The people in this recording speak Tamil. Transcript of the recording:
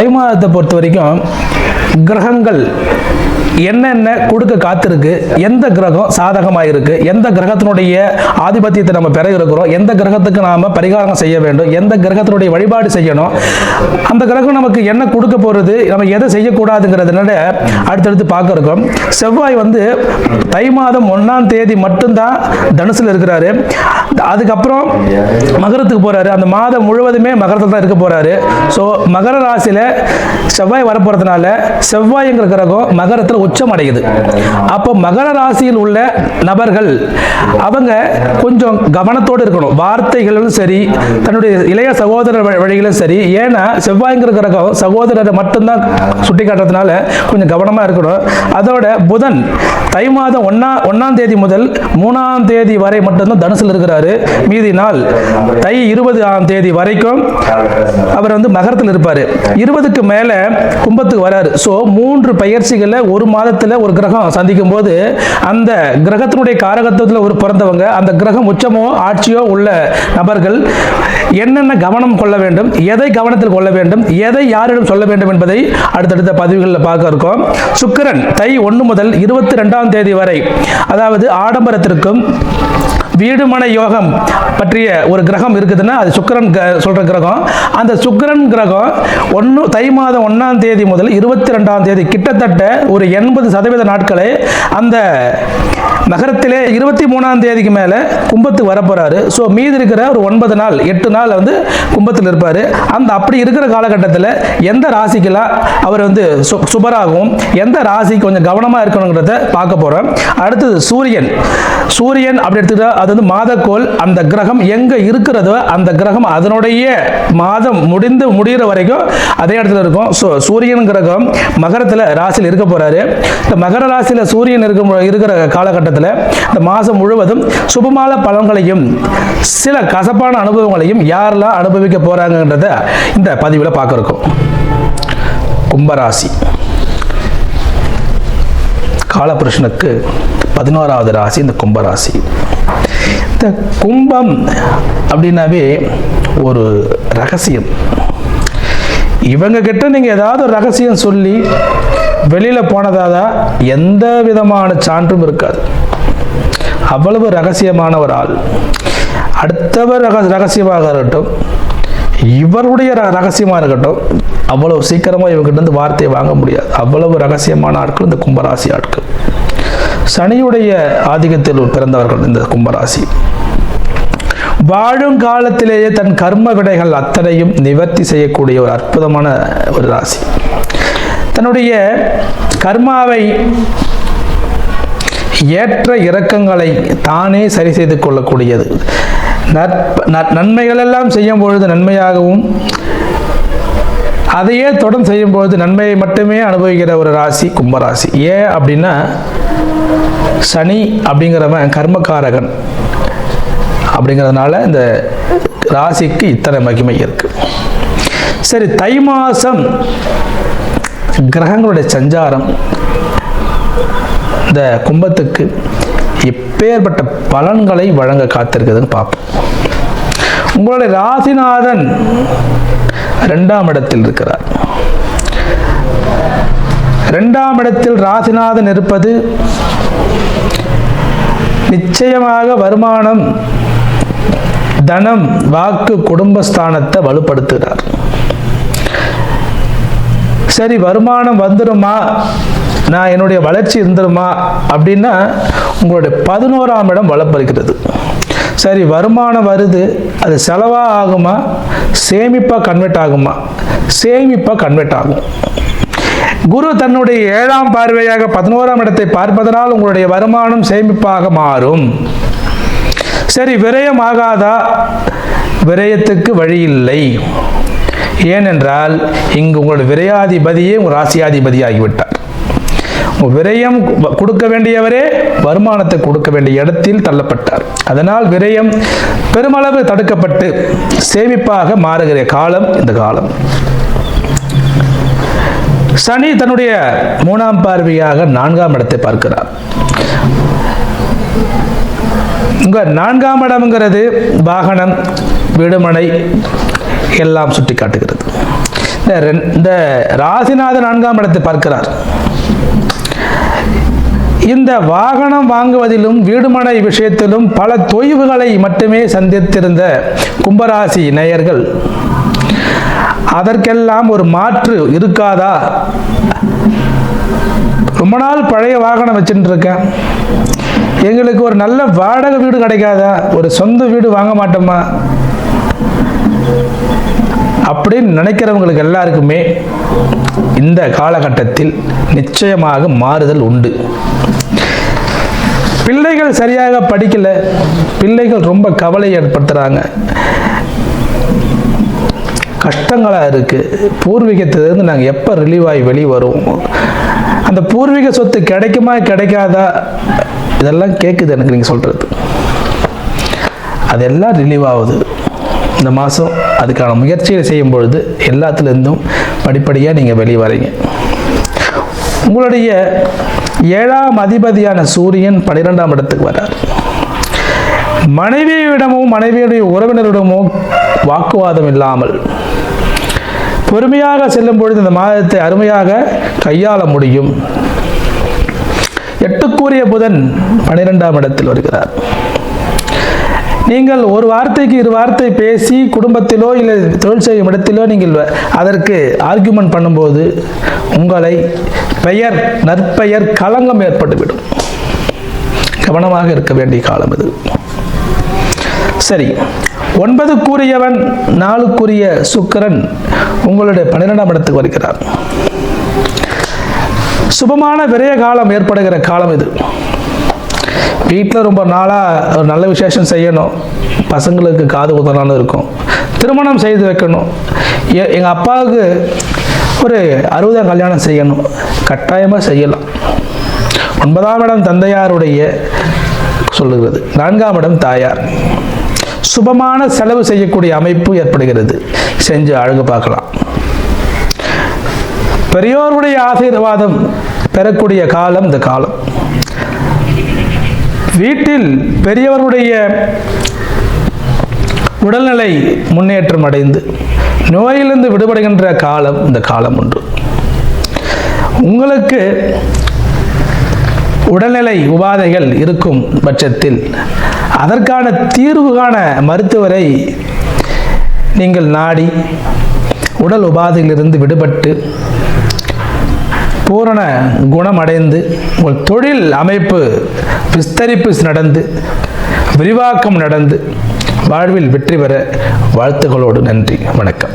தை மாதத்தை பொறுத்த வரைக்கும் கிரகங்கள் என்னென்ன கொடுக்க காத்திருக்கு எந்த கிரகம் சாதகமாக இருக்கு எந்த கிரகத்தினுடைய ஆதிபத்தியத்தை நம்ம பெற இருக்கிறோம் எந்த கிரகத்துக்கு நாம பரிகாரம் செய்ய வேண்டும் எந்த கிரகத்தினுடைய வழிபாடு செய்யணும் அந்த கிரகம் நமக்கு என்ன கொடுக்க போறது நம்ம எதை செய்யக்கூடாதுங்கிறதுனால அடுத்தடுத்து பார்க்க இருக்கோம். செவ்வாய் வந்து தை மாதம் ஒன்றாம் தேதி மட்டும்தான் தனுசுல இருக்கிறாரு. அதுக்கப்புறம் மகரத்துக்கு போறாரு. அந்த மாதம் முழுவதுமே மகரத்தில் தான் இருக்க போறாரு. ஸோ மகர ராசியில செவ்வாய் வரப்போறதுனால செவ்வாய்ங்கிற கிரகம் மகரத்தில் உச்சம் அடையுது அப்போ மகர ராசியில் உள்ள நபர்கள் அவங்க கொஞ்சம் கவனத்தோடு இருக்கணும். வார்த்தைகளிலும் சரி தன்னுடைய இளைய சகோதரர் வ- சரி. ஏன்னா செவ்வாய்ங்கிற கிரகம் சகோதரரை மட்டும்தான் சுட்டி காட்டுறதுனால கொஞ்சம் கவனமா இருக்கணும். அதோட புதன் தை மாதம் ஒன்னா ஒன்னாம் தேதி முதல் மூணாம் தேதி வரை மட்டும்தான் தனுசில் இருக்கிறாரு. மீதி நாள் தை இருபது ஆம் தேதி வரைக்கும் அவர் வந்து மகரத்தில் இருப்பார். இருபதுக்கு மேலே கும்பத்துக்கு வராரு. ஸோ மூன்று பயிற்சிகளில் ஒரு மாதம் மாதத்தில் ஒரு கிரகம் சந்திக்கும் போது அந்த கிரகத்தினுடைய காரகத்துவத்தில் ஒரு பிறந்தவங்க அந்த கிரகம் உச்சமோ ஆட்சியோ உள்ள நபர்கள் என்னென்ன கவனம் கொள்ள வேண்டும் எதை கவனத்தில் கொள்ள வேண்டும் எதை யாரிடம் சொல்ல வேண்டும் என்பதை அடுத்தடுத்த பதிவுகளில் பார்க்க இருக்கோம். சுக்கிரன் தை ஒன்று முதல் இருபத்தி ரெண்டாம் தேதி வரை அதாவது ஆடம்பரத்திற்கும் வீடுமனை யோகம் பற்றிய ஒரு கிரகம் இருக்குதுன்னா அது சுக்கிரன் க- சொல்ற கிரகம். அந்த சுக்கிரன் கிரகம் ஒன்று தை மாதம் ஒன்றாம் தேதி முதல் இருபத்தி ரெண்டாம் தேதி கிட்டத்தட்ட ஒரு எண்பது சதவீத நாட்களை அந்த நகரத்திலே இருபத்தி மூணாம் தேதிக்கு மேலே கும்பத்து வரப்போறாரு. ஸோ மீதி இருக்கிற ஒரு ஒன்பது நாள் எட்டு நாள் வந்து கும்பத்தில் இருப்பார். அந்த அப்படி இருக்கிற காலகட்டத்தில் எந்த ராசிக்கெல்லாம் அவர் வந்து சு- சுபராகவும் எந்த ராசி கொஞ்சம் கவனமாக இருக்கணுங்கிறத பார்க்க போகிறோம் அடுத்தது சூரியன். சூரியன் அப்படி எடுத்துக்கிட்டா அது அதாவது மாதக்கோள் அந்த கிரகம் எங்கே இருக்கிறதோ அந்த கிரகம் அதனுடைய மாதம் முடிந்து முடிகிற வரைக்கும் அதே இடத்துல இருக்கும். ஸோ சூரியன் கிரகம் மகரத்தில் ராசியில் இருக்க போகிறாரு இந்த மகர ராசியில் சூரியன் இருக்கும் இருக்கிற காலகட்டத்தில் இந்த மாதம் முழுவதும் சுபமான பலன்களையும் சில கசப்பான அனுபவங்களையும் யாரெல்லாம் அனுபவிக்க போகிறாங்கன்றத இந்த பதிவில் பார்க்க இருக்கோம் கும்பராசி. காலபுருஷனுக்கு பதினோராவது ராசி இந்த கும்பராசி. இந்த கும்பம் அப்படின்னாவே ஒரு ரகசியம். இவங்க கிட்ட நீங்க ஏதாவது ரகசியம் சொல்லி வெளியில போனதாக எந்த விதமான சான்றும் இருக்காது. அவ்வளவு ரகசியமான ஒரு ஆள். அடுத்தவர் ரக ரகசியமாக இருக்கட்டும் இவருடைய ர- இருக்கட்டும் அவ்வளவு சீக்கிரமாக இவங்ககிட்ட இருந்து வார்த்தையை வாங்க முடியாது. அவ்வளவு ரகசியமான ஆட்கள் இந்த கும்பராசி ஆட்கள். சனியுடைய ஆதிக்கத்தில் பிறந்தவர்கள் இந்த கும்பராசி. வாழும் காலத்திலேயே தன் கர்ம விடைகள் அத்தனையும் நிவர்த்தி செய்யக்கூடிய ஒரு அற்புதமான ஒரு ராசி. தன்னுடைய கர்மாவை ஏற்ற இறக்கங்களை தானே சரி செய்து கொள்ளக்கூடியது. நற்ப- நன்மைகளெல்லாம் செய்யும் பொழுது நன்மையாகவும் அதையே தொடர்ந்து செய்யும்போது நன்மையை மட்டுமே அனுபவிக்கிற ஒரு ராசி கும்பராசி. ஏன் அப்படின்னா சனி அப்படிங்கிறவன் கர்மகாரகன் அப்படிங்கிறதுனால இந்த ராசிக்கு இத்தனை மகிமை இருக்கு. சரி தை மாதம் கிரகங்களுடைய சஞ்சாரம் இந்த கும்பத்துக்கு எப்பேற்பட்ட பலன்களை வழங்க காத்திருக்குதுன்னு பார்ப்போம். உங்களுடைய ராசிநாதன் ரெண்டாம் இடத்தில் இருக்கிறார். ரெண்டாம் இடத்தில் ராசிநாதன் இருப்பது நிச்சயமாக வருமானம் தனம் வாக்கு குடும்பஸ்தானத்தை வலுப்படுத்துகிறார். சரி வருமானம் வந்துருமா? நான் என்னுடைய வளர்ச்சி இருந்துருமா? அப்படின்னா உங்களுடைய பதினோராம் இடம் வளப்படுகிறது சரி வருமானம் வருது அது செலவாக ஆகுமா? சேமிப்பா கன்வெர்ட் ஆகுமா? சேமிப்பா கன்வெர்ட் ஆகும். குரு தன்னுடைய ஏழாம் பார்வையாக பதினோராம் இடத்தை பார்ப்பதனால் உங்களுடைய வருமானம் சேமிப்பாக மாறும். சரி விரயம் ஆகாதா? விரயத்துக்கு வழி இல்லை. ஏனென்றால் இங்கு உங்களுடைய விரையாதிபதியே உங்கள் ராசியாதிபதி ஆகிவிட்டார் விரயம் கொடுக்க வேண்டியவரே வருமானத்தை கொடுக்க வேண்டிய இடத்தில் தள்ளப்பட்டார். அதனால் விரயம் பெருமளவு தடுக்கப்பட்டு சேமிப்பாக மாறுகிற காலம் இந்த காலம். சனி தன்னுடைய மூணாம் பார்வையாக நான்காம் இடத்தை பார்க்கிறார். உங்க நான்காம் இடம்ங்கிறது வாகனம் வீடுமனை எல்லாம் சுட்டி காட்டுகிறது. இந்த ரெண்- இந்த நான்காம் இடத்தை பார்க்கிறார். இந்த வாகனம் வாங்குவதிலும் வீடுமனை விஷயத்திலும் பல தொய்வுகளை மட்டுமே சந்தித்திருந்த கும்பராசி நேயர்கள். அதற்கெல்லாம் ஒரு மாற்று இருக்காதா? ரொம்ப நாள் பழைய வாகனம் வச்சுட்டு இருக்கேன் எங்களுக்கு ஒரு நல்ல வாடகை வீடு கிடைக்காதா? ஒரு சொந்த வீடு வாங்க மாட்டோமா? அப்படின்னு நினைக்கிறவங்களுக்கு எல்லாருக்குமே இந்த காலகட்டத்தில் நிச்சயமாக மாறுதல் உண்டு. பிள்ளைகள் சரியாக படிக்கல. பிள்ளைகள் ரொம்ப கவலை ஏற்படுத்துகிறாங்க கஷ்டங்களாக இருக்குது பூர்வீகத்திலிருந்து நாங்கள் எப்போ ரிலீவ் ஆகி வெளியே வருவோம்? அந்த பூர்வீக சொத்து கிடைக்குமா கிடைக்காதா? இதெல்லாம் கேட்குது எனக்கு நீங்கள் சொல்கிறது அதெல்லாம் ரிலீவ் ஆகுது. இந்த மாதம் அதுக்கான முயற்சிகளை செய்யும் பொழுது எல்லாத்துலேருந்தும் படிப்படியாக நீங்கள் வெளியே வரீங்க. உங்களுடைய ஏழாம் அதிபதியான சூரியன் பன்னிரெண்டாம் இடத்துக்கு வரார் மனைவியிடமும் மனைவியுடைய உறவினரிடமும் வாக்குவாதம் இல்லாமல் பொறுமையாக செல்லும் பொழுது இந்த மாதத்தை அருமையாக கையாள முடியும். எட்டுக்குரிய புதன் பனிரெண்டாம் இடத்தில் வருகிறார். நீங்கள் ஒரு வார்த்தைக்கு இரு வார்த்தை பேசி குடும்பத்திலோ இல்லை தொழில் செய்யும் இடத்திலோ நீங்கள் அதற்கு ஆர்கியூமெண்ட் பண்ணும்போது உங்களை பெயர் நற்பெயர் களங்கம் ஏற்பட்டுவிடும். கவனமாக இருக்க வேண்டிய காலம் இது சரி ஒன்பதுக்குரியவன் நாலுக்குரிய சுக்கரன் உங்களுடைய பன்னிரெண்டாம் இடத்துக்கு வருகிறார். சுபமான விரய காலம் ஏற்படுகிற காலம் இது. வீட்டில் ரொம்ப நாளாக ஒரு நல்ல விசேஷம் செய்யணும். பசங்களுக்கு காது குத்தலான்னு இருக்கும். திருமணம் செய்து வைக்கணும். எ- எங்கள் அப்பாவுக்கு ஒரு அறுபதாம் கல்யாணம் செய்யணும். கட்டாயமாக செய்யலாம். ஒன்பதாம் இடம் தந்தையாருடைய சொல்லுகிறது. நான்காம் இடம் தாயார். சுபமான செலவு செய்யக்கூடிய அமைப்பு ஏற்படுகிறது. செஞ்சு அழகு பார்க்கலாம். பெரியோருடைய ஆசீர்வாதம் பெறக்கூடிய காலம் இந்த காலம். வீட்டில் பெரியவருடைய உடல்நிலை முன்னேற்றம் அடைந்து நோயிலிருந்து விடுபடுகின்ற காலம் இந்த காலம் ஒன்று உங்களுக்கு உடல்நிலை உபாதைகள் இருக்கும் பட்சத்தில் அதற்கான தீர்வு காண மருத்துவரை நீங்கள் நாடி உடல் உபாதையிலிருந்து விடுபட்டு பூரண குணமடைந்து உங்கள் தொழில் அமைப்பு விஸ்தரிப்பு நடந்து விரிவாக்கம் நடந்து வாழ்வில் வெற்றி பெற வாழ்த்துக்களோடு நன்றி. வணக்கம்.